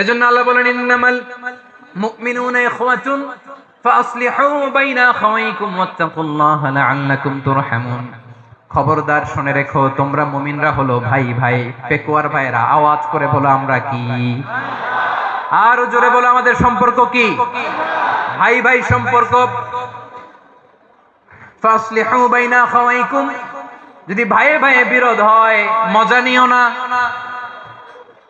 এজন্য আল্লাহ বলেন, ইন্নামাল ইখওয়াতুন ফাসলিহু বাইনা লাআল্লাকুম তুরহামুন। খবরদার শুনে রেখো, তোমরা মুমিনরা হলো ভাই ভাই, পেকুয়ার ভাইরা আওয়াজ করে বলো আমরা কি? আর জোরে বলো, আমাদের সম্পর্ক কি? ভাই ভাই, সম্পর্ক। ফাসলিহু বাইনা আখাওয়াইকুম। যদি ভাইয়ে ভাইয়ে বিরোধ হয়, মজা নিও না।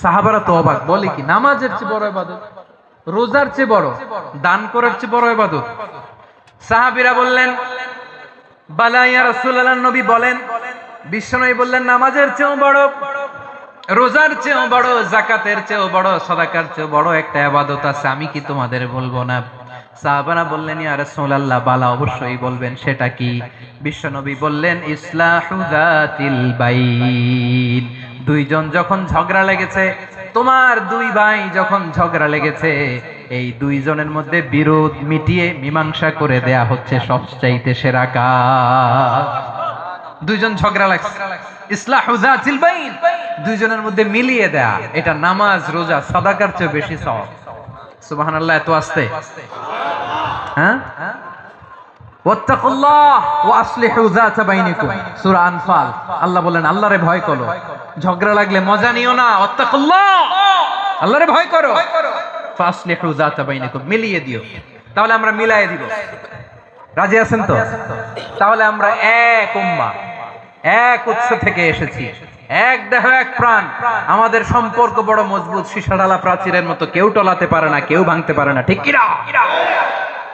সাহাবারা তো অবাক বলে কি? নামাজের চেয়ে বড় আবাদত রোজার চেয়ে বড়, দান করার চেয়ে বড় আবাদত সাহাবিরা বললেন বালাইয়া নবী বলেন, বিশ্বনবী বললেন, নামাজের চেয়েও বড়, রোজার চেয়েও বড় জাকাতের চেয়েও বড়, সদাকার চেয়েও বড় একটা আছে, আমি কি তোমাদের বলব না? সাহাবারা বললেন, ইয়া রাসূলুল্লাহ, বালা অবশ্যই বলবেন, সেটা কি? বিশ্বনবী বললেন যাতিল বাইন দুইজন যখন ঝগড়া লেগেছে, তোমার দুই ভাই যখন ঝগড়া লেগেছে, এই দুইজনের মধ্যে বিরোধ মিটিয়ে মীমাংসা করে দেয়া হচ্ছে সবচাইতে সেরা কাজ। দুইজন ঝগড়া লাগছে। ইসলাহু যাতিল বাইন। দুইজনের মধ্যে মিলিয়ে দেয়া, এটা নামাজ, রোজা, সাদাকার চেয়ে বেশি সওয়াব। সুবহানাল্লাহ, এত আসতে। হ্যাঁ? আল্লাহ বলেন, আল্লাহরে ভয় করো। ঝগড়া লাগলে মজা নিও না আল্লাহরে ভয় করো। মিলিয়ে দিও। তাহলে আমরা মিলায়ে দিব। রাজি আছেন তো? তাহলে আমরা এক উম্মা, এক উৎস থেকে এসেছি। এক দেহ, এক প্রাণ। আমাদের সম্পর্ক বড় মজবুত সীসাডালা প্রাচীরের মতো কেউ টলাতে পারে না, কেউ ভাঙতে পারে না। ঠিক কিনা?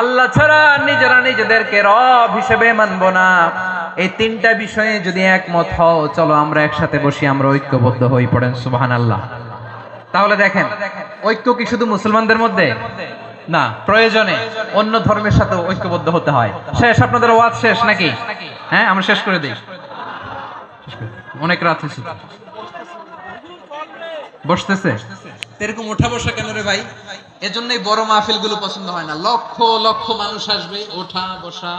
আল্লাহ ছাড়া নিজেরা নিজেদেরকে রব হিসেবে মানব না। এই তিনটা বিষয়ে যদি একমত হও, চলো আমরা একসাথে বসি, আমরা ঐক্যবদ্ধ হই, পড়েন সুবাহান আল্লাহ তাহলে দেখেন, ঐক্য কি শুধু মুসলমানদের মধ্যে? না, প্রয়োজনে অন্য ধর্মের সাথে ঐক্যবদ্ধ হতে হয়। শেষ, আপনাদের ওয়াজ শেষ নাকি? হ্যাঁ আমরা শেষ করে দিই। অনেক রাত হয়েছে। বসতেছে? এরকম ওঠা বসা কেন রে ভাই? এজন্যই বড় মাহফিলগুলো পছন্দ হয় না। লক্ষ লক্ষ মানুষ আসবে ওঠা, বসা,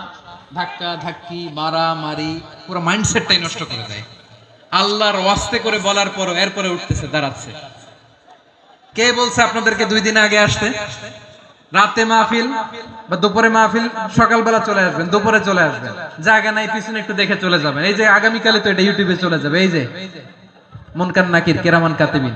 ধাক্কা, ধাক্কি মারা মারি পুরো মাইন্ডসেটটাই নষ্ট করে দেয়। আল্লাহর ওয়াস্তে করে বলার পর এরপরে উঠতেছে, দাঁড়াচ্ছে। কে বলছে আপনাদেরকে দুই দিন আগে আসতে? রাতে মাহফিল বা দুপুরে মাহফিল? সকালবেলা চলে আসবেন, দুপুরে চলে আসবেন। জায়গা নাই, পিছনে একটু দেখে চলে যাবেন। এই যে আগামীকালে তো এটা ইউটিউবে চলে যাবে। এই যে মনকান নাকির, কেরামান কাতিবিন।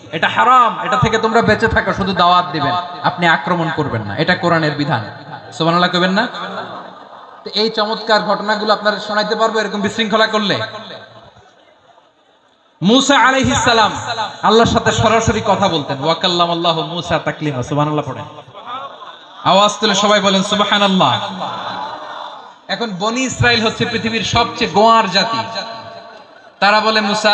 এটা হারাম, এটা থেকে তোমরা বেঁচে থাকো, শুধু দাওয়াত দিবেন। আপনি আক্রমণ করবেন না, এটা কোরআনের বিধান। সুবহানাল্লাহ কইবেন না? এই চমৎকার ঘটনাগুলো আপনারা শোনাইতে পারব, এরকম বিশৃঙ্খলা করলে। মুসা আলাইহিস সালাম, আল্লাহর সাথে সরাসরি কথা বলতেন। ওয়াকাল্লাম আল্লাহ মুসা তাকলিমা, সুবহানাল্লাহ পড়েন। আওয়াজ তুলে সবাই বলেন, সুবহানাল্লাহ। এখন বনি ইসরাইল হচ্ছে পৃথিবীর সবচেয়ে গোয়ার জাতি। তারা বলে, মুসা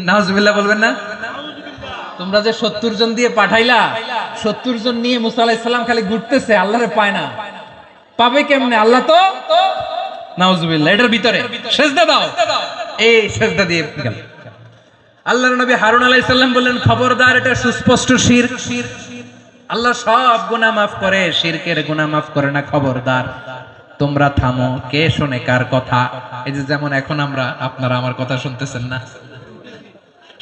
নাউজুবিল্লাহ বলবেন না? তোমরা যে সত্তর জন দিয়ে পাঠাইলা, সত্তর জন নিয়ে মুসা আলাইহিস সালাম খালি ঘুরতেছে, আল্লাহরে পায় না। পাবে কেমনে? আল্লাহ তো? এটার ভিতরে। দাও। এই দিয়ে নবী হারুন আলাইহিস সালাম বললেন, খবরদার, এটা সুস্পষ্ট শির। আল্লাহ সব গুনাহ মাফ করে, শিরকের গুনাহ মাফ করে না, খবরদার। তোমরা থামো, কে শোনে কার কথা? এই যে যেমন এখন আমরা, আপনারা আমার কথা শুনতেছেন না।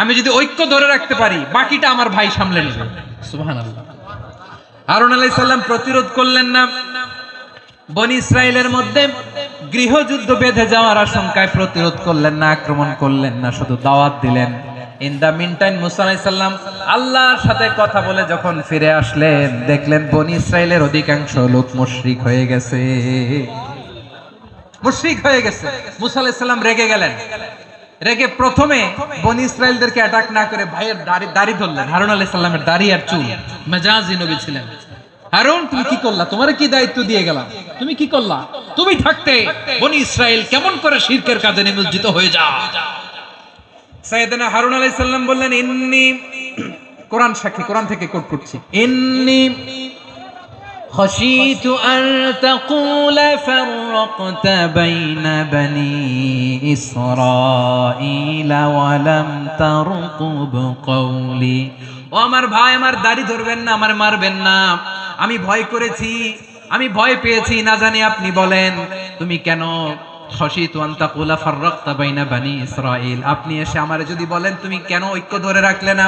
আমি যদি ঐক্য ধরে রাখতে পারি, বাকিটা আমার ভাই সামলে নেবে। সুবহানাল্লাহ। হারুন আলাইহিস সালাম প্রতিরোধ করলেন না। বনি ইসরায়েলের মধ্যে গৃহযুদ্ধ বেঁধে যাওয়ার আশঙ্কায় প্রতিরোধ করলেন না, আক্রমণ করলেন না, শুধু দাওয়াত দিলেন। ইন দা মিনটাইম মুসা আলাইহিস সালাম আল্লাহর সাথে কথা বলে যখন ফিরে আসলেন, দেখলেন বনি ইসরায়েলের অধিকাংশ লোক মুশরিক হয়ে গেছে। মুশরিক হয়ে গেছে। মুসা আলাইহিস সালাম রেগে গেলেন। রেগে প্রথমে বনি ইসরায়েলদেরকে অ্যাটাক না করে ভাইয়ের দাড়ি দাড়ি ধরলেন। হারুন আলাইহিস সালামের দাড়ি আর চুল। মেজাজি নবী ছিলেন। হারুন, তুমি কি করলা? তোমার কি দায়িত্ব দিয়ে গেলাম? তুমি কি করলা? তুমি থাকতে বনি ইসরায়েল কেমন করে শিরকের কাজে নিমজ্জিত হয়ে যা সাইয়েদনা হারুন আলাইহিস সালাম বললেন, ইন্নি কোরআন সাক্ষী, কোরআন থেকে কোট করছি ইন্নি خشيت أن تقول فرقت بين بني إسرائيل ولم ترقب قولي ও আমার ভাই আমার দাড়ি ধরবেন না আমার মারবেন না আমি ভয় করেছি আমি ভয় পেয়েছি না জানি আপনি বলেন তুমি কেন খসিত আন্তাকুলা ফাররাকতা বাইনা বানি ইসরাইল আপনি এসে আমারে যদি বলেন তুমি কেন ঐক্য ধরে রাখলে না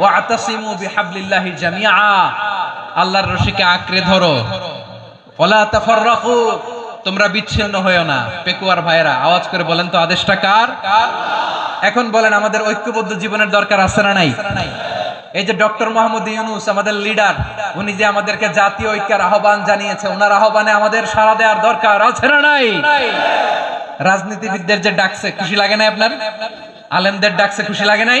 ওয়া আতাসিমু আল্লাহর রশিকে আঁকড়ে ধরো। তোমরা বিচ্ছিন্ন হয়েও না। পেকুয়ার ভাইরা আওয়াজ করে বলেন তো আদেশটা কার? এখন বলেন, আমাদের ঐক্যবদ্ধ জীবনের দরকার আছে না নাই? এই যে ডক্টর মোহাম্মদ ইউনুস, আমাদের লিডার, উনি যে আমাদেরকে জাতীয় ঐক্যের আহ্বান জানিয়েছে, ওনার আহ্বানে আমাদের সাড়া দেওয়ার দরকার আছে না নাই? রাজনীতিবিদদের যে ডাকছে, খুশি লাগে না আপনার? আলেমদের ডাকছে, খুশি লাগে নাই?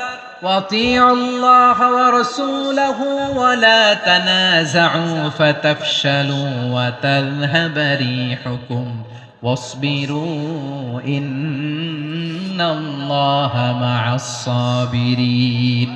وَأَطِيعُوا اللَّهَ وَرَسُولَهُ وَلَا تَنَازَعُوا فَتَفْشَلُوا وَتَذْهَبَ رِيحُكُمْ وَاصْبِرُوا إِنَّ اللَّهَ مَعَ الصَّابِرِينَ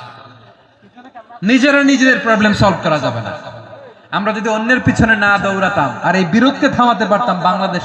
নিজেরা নিজেদের প্রবলেম সলভ করা যাবে না। আমরা যদি অন্যের পিছনে না দৌড়াতাম, আর এই বিরোধকে থামাতে পারতাম বাংলাদেশ